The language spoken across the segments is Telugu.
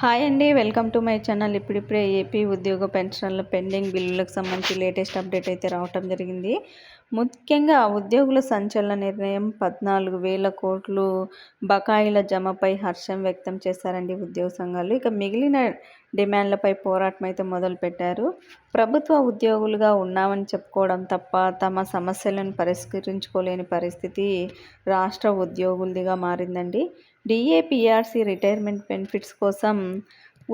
హాయ్ అండి వెల్కమ్ టు మై ఛానల్. ఇప్పుడిప్పుడే ఏపీ ఉద్యోగ పెన్షన్ల పెండింగ్ బిల్లులకు సంబంధించి లేటెస్ట్ అప్డేట్ అయితే రావటం జరిగింది. ముఖ్యంగా ఉద్యోగుల సంచలన నిర్ణయం పద్నాలుగు వేల కోట్లు బకాయిల జమపై హర్షం వ్యక్తం చేశారండి ఉద్యోగ సంఘాలు. ఇక మిగిలిన డిమాండ్లపై పోరాటం అయితే మొదలుపెట్టారు. ప్రభుత్వ ఉద్యోగులుగా ఉన్నామని చెప్పుకోవడం తప్ప తమ సమస్యలను పరిష్కరించుకోలేని పరిస్థితి రాష్ట్ర ఉద్యోగులదిగా మారిందండి. డిఏపిఆర్సి రిటైర్మెంట్ బెనిఫిట్స్ కోసం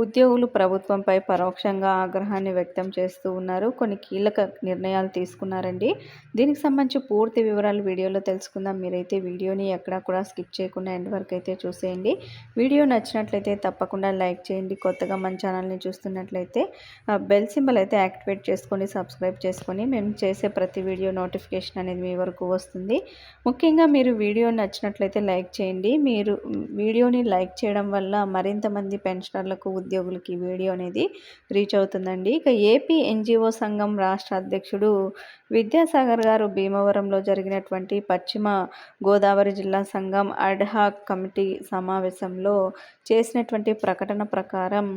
ఉద్యోగులు ప్రభుత్వంపై పరోక్షంగా ఆగ్రహాన్ని వ్యక్తం చేస్తూ ఉన్నారు. కొన్ని కీలక నిర్ణయాలు తీసుకున్నారండి. దీనికి సంబంధించి పూర్తి వివరాలు వీడియోలో తెలుసుకుందాం. మీరైతే వీడియోని ఎక్కడా కూడా స్కిప్ చేయకుండా ఎండ్ వరకు అయితే చూసేయండి. వీడియో నచ్చినట్లయితే తప్పకుండా లైక్ చేయండి. కొత్తగా మన ఛానల్ని చూస్తున్నట్లయితే బెల్ సింబల్ అయితే యాక్టివేట్ చేసుకొని సబ్స్క్రైబ్ చేసుకొని మేము చేసే ప్రతి వీడియో నోటిఫికేషన్ అనేది మీ వరకు వస్తుంది. ముఖ్యంగా మీరు వీడియో నచ్చినట్లయితే లైక్ చేయండి. మీరు వీడియోని లైక్ చేయడం వల్ల మరింత మంది పెన్షనర్లకు ఉద్యోగులకి వీడియో అనేది రీచ్ అవుతుందండి. ఇక ఏపీ ఎన్జిఓ సంఘం రాష్ట్ర అధ్యక్షుడు విద్యాసాగర్ గారు భీమవరంలో జరిగినటువంటి పశ్చిమ గోదావరి జిల్లా సంఘం అడ్హాక్ కమిటీ సమావేశంలో చేసినటువంటి ప్రకటన ప్రకారం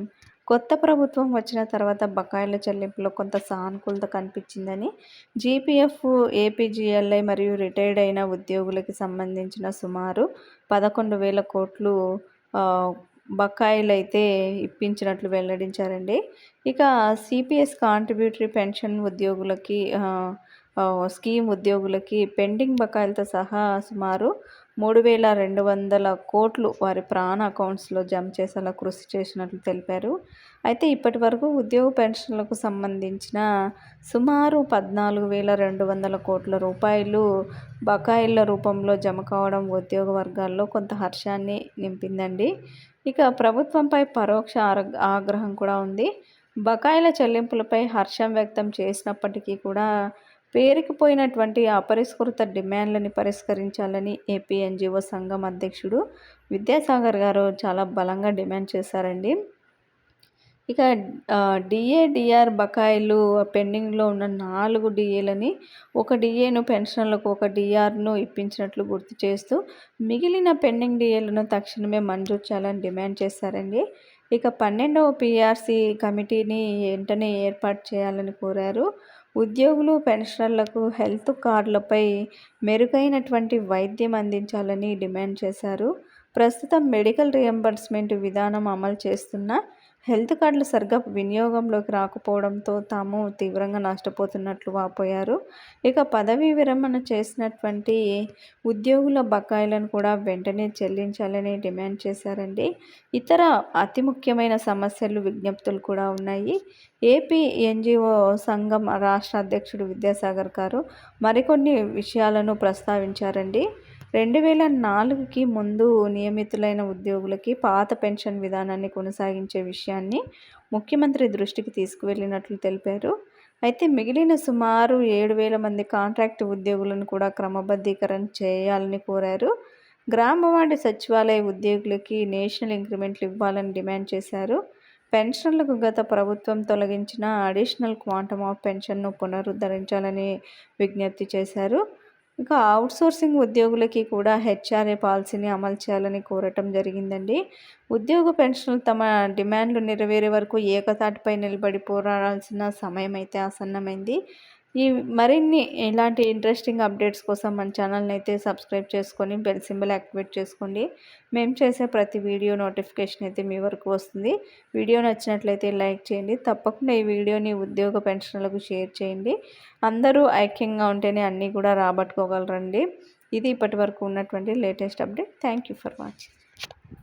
కొత్త ప్రభుత్వం వచ్చిన తర్వాత బకాయిల చెల్లింపులో కొంత సానుకూలత కనిపించిందని జీపీఎఫ్ ఏపీజీఎల్ఐ మరియు రిటైర్డ్ అయిన ఉద్యోగులకి సంబంధించిన సుమారు పదకొండు వేల కోట్లు బకాయిలు అయితే ఇప్పించినట్లు వెల్లడించారండి. ఇక సిపిఎస్ కాంట్రిబ్యూటరీ పెన్షన్ ఉద్యోగులకి స్కీమ్ ఉద్యోగులకి పెండింగ్ బకాయిలతో సహా సుమారు మూడు వేల రెండు వందల కోట్లు వారి ప్రాణ అకౌంట్స్లో జమ చేసేలా కృషి చేసినట్లు తెలిపారు. అయితే ఇప్పటి వరకు ఉద్యోగ పెన్షన్లకు సంబంధించిన సుమారు పద్నాలుగు వేల రెండు వందల కోట్ల రూపాయలు బకాయిల రూపంలో జమ కావడం ఉద్యోగ వర్గాల్లో కొంత హర్షాన్ని నింపిందండి. ఇక ప్రభుత్వంపై పరోక్ష ఆగ్రహం కూడా ఉంది. బకాయిల చెల్లింపులపై హర్షం వ్యక్తం చేసినప్పటికీ కూడా పేరుకుపోయినటువంటి అపరిష్కృత డిమాండ్లని పరిష్కరించాలని ఏపీ ఎన్జిఓ సంఘం అధ్యక్షుడు విద్యాసాగర్ గారు చాలా బలంగా డిమాండ్ చేశారండి. ఇక డిఏడిఆర్ బకాయిలు పెండింగ్లో ఉన్న నాలుగు డిఏలని ఒక డిఏను పెన్షన్లకు ఒక డిఆర్ను ఇప్పించినట్లు గుర్తు చేస్తూ మిగిలిన పెండింగ్ డిఏలను తక్షణమే మంజూరు చేయాలని డిమాండ్ చేశారండి. ఇక పన్నెండవ పిఆర్సీ కమిటీని వెంటనే ఏర్పాటు చేయాలని కోరారు. ఉద్యోగులు పెన్షనర్లకు హెల్త్ కార్డులపై మెరుగైనటువంటి వైద్యం అందించాలని డిమాండ్ చేశారు. ప్రస్తుతం మెడికల్ రియంబర్స్మెంట్ విధానం అమలు చేస్తున్న హెల్త్ కార్డులు సరిగ్గా వినియోగంలోకి రాకపోవడంతో తాము తీవ్రంగా నష్టపోతున్నట్లు వాపోయారు. ఇక పదవీ విరమణ చేసినటువంటి ఉద్యోగుల బకాయిలను కూడా వెంటనే చెల్లించాలని డిమాండ్ చేశారండి. ఇతర అతి ముఖ్యమైన సమస్యలు విజ్ఞప్తులు కూడా ఉన్నాయి. ఏపీ ఎన్జిఓ సంఘం రాష్ట్ర అధ్యక్షుడు విద్యాసాగర్ గారు మరికొన్ని విషయాలను ప్రస్తావించారండి. రెండు వేల నాలుగుకి ముందు నియమితులైన ఉద్యోగులకి పాత పెన్షన్ విధానాన్ని కొనసాగించే విషయాన్ని ముఖ్యమంత్రి దృష్టికి తీసుకువెళ్ళినట్లు తెలిపారు. అయితే మిగిలిన సుమారు ఏడు వేల మంది కాంట్రాక్ట్ ఉద్యోగులను కూడా క్రమబద్ధీకరణ చేయాలని కోరారు. గ్రామవాడి సచివాలయ ఉద్యోగులకి నేషనల్ ఇంక్రిమెంట్లు ఇవ్వాలని డిమాండ్ చేశారు. పెన్షన్లకు గత ప్రభుత్వం తొలగించిన అడిషనల్ క్వాంటమ్ ఆఫ్ పెన్షన్ను పునరుద్ధరించాలని విజ్ఞప్తి చేశారు. ఇంకా అవుట్సోర్సింగ్ ఉద్యోగులకి కూడా హెచ్ఆర్ఏ పాలసీని అమలు చేయాలని కోరటం జరిగిందండి. ఉద్యోగ పెన్షన్లు తమ డిమాండ్లు నెరవేరే వరకు ఏకతాటిపై నిలబడి పోరాడాల్సిన సమయం అయితే ఆసన్నమైంది. ఈ మరిన్ని ఇలాంటి ఇంట్రెస్టింగ్ అప్డేట్స్ కోసం మన ఛానల్ని అయితే సబ్స్క్రైబ్ చేసుకొని బెల్ సింబల్ యాక్టివేట్ చేసుకోండి. మేము చేసే ప్రతి వీడియో నోటిఫికేషన్ అయితే మీ వరకు వస్తుంది. వీడియో నచ్చినట్లయితే లైక్ చేయండి. తప్పకుండా ఈ వీడియోని ఉద్యోగ పెన్షన్లకు షేర్ చేయండి. అందరూ ఐక్యంగా ఉంటేనే అన్నీ కూడా రాబట్టుకోగలరండి. ఇది ఇప్పటి వరకు ఉన్నటువంటి latest update thank you for watching